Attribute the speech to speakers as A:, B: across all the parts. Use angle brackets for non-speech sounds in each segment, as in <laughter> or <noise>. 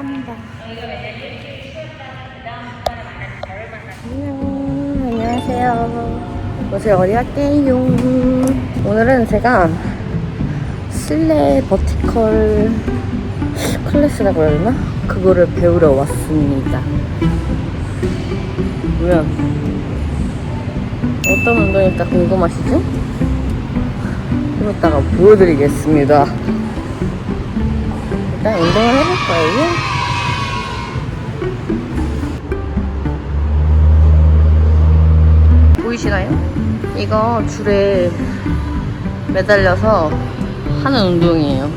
A: 합니다. 안녕, 안녕하세요. 요새 어디 갈게요? 오늘은 제가 실내 버티컬 클래스라고 해야 되나? 그거를 배우러 왔습니다. 뭐야? 어떤 운동일까 궁금하시죠? 좀 이따가 보여드리겠습니다. 일단 운동을 해볼 거예요. 이거 줄에 매달려서 하는 운동이에요.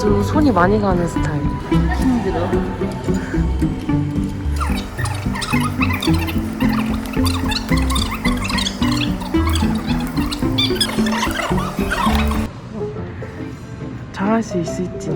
A: 아주 손이 많이 가는 스타일. 힘들어.
B: 잘할 수 있을지.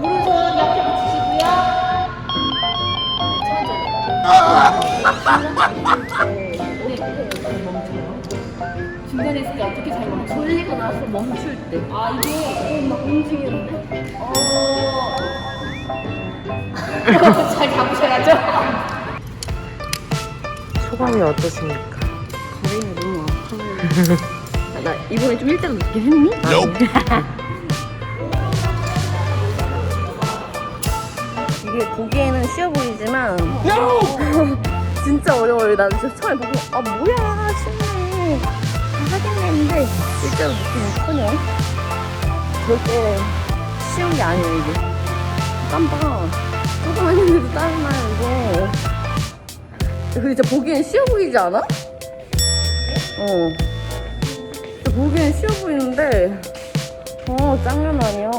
A: 오른손 옆에 붙이시고요. 네, 천천히. 중간에 있을 때 어떻게 잘 멈춰? 돌리고 나서 멈출 때. 아, 이게 어, 막 움직이는데? 어. <laughs> 잘 잡으셔야죠.
B: 소감이 어떠십니까?
A: 다리가 너무 아파. 나 이번에 좀 일자로 늦게 했니? <laughs> 이게 보기에는 쉬워 보이지만 <laughs> 진짜 어려워요. 나 진짜 처음에 보고 아 뭐야 쉽네 다 하겠네 했는데 일자로 느끼면 커요. 절대 쉬운 게 아니에요 이게. 깜빡 조금만 했는데도 땀이 나요 이거. 그 진짜 보기엔 쉬워 보이지 않아? 어. 보기엔 쉬워 보이는데, 어, 짱년 아니야.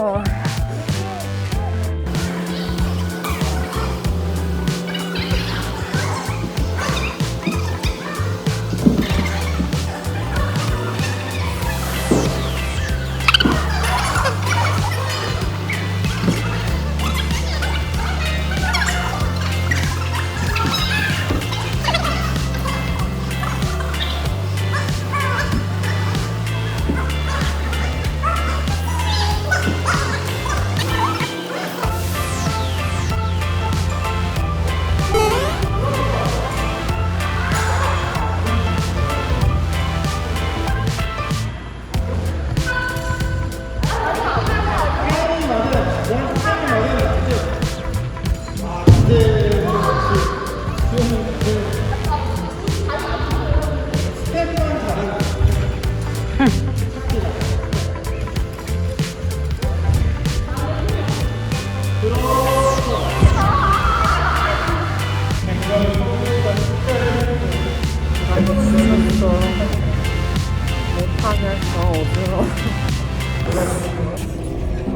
A: 그래서 어지러워.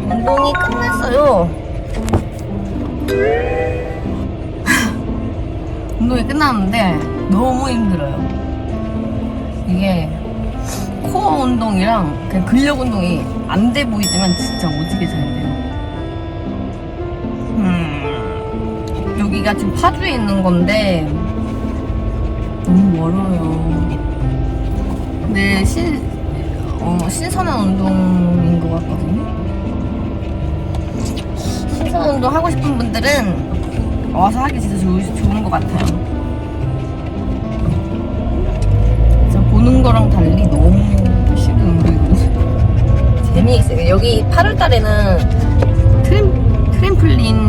A: 운동이 끝났어요. 운동이 끝났는데 너무 힘들어요. 이게 코어 운동이랑 그냥 근력 운동이 안 돼 보이지만 진짜 오지게 잘 돼요. 음, 여기가 지금 파주에 있는 건데 너무 멀어요. 근데 신, 어, 신선한 운동인 것 같거든요. 신선한 운동 하고 싶은 분들은 와서 하기 진짜 좋, 좋은 것 같아요. 진짜 보는 거랑 달리 너무 쉬운 운동이고 재미있어요. 여기 8월 달에는 트램, 트램플린도 개강한다네요.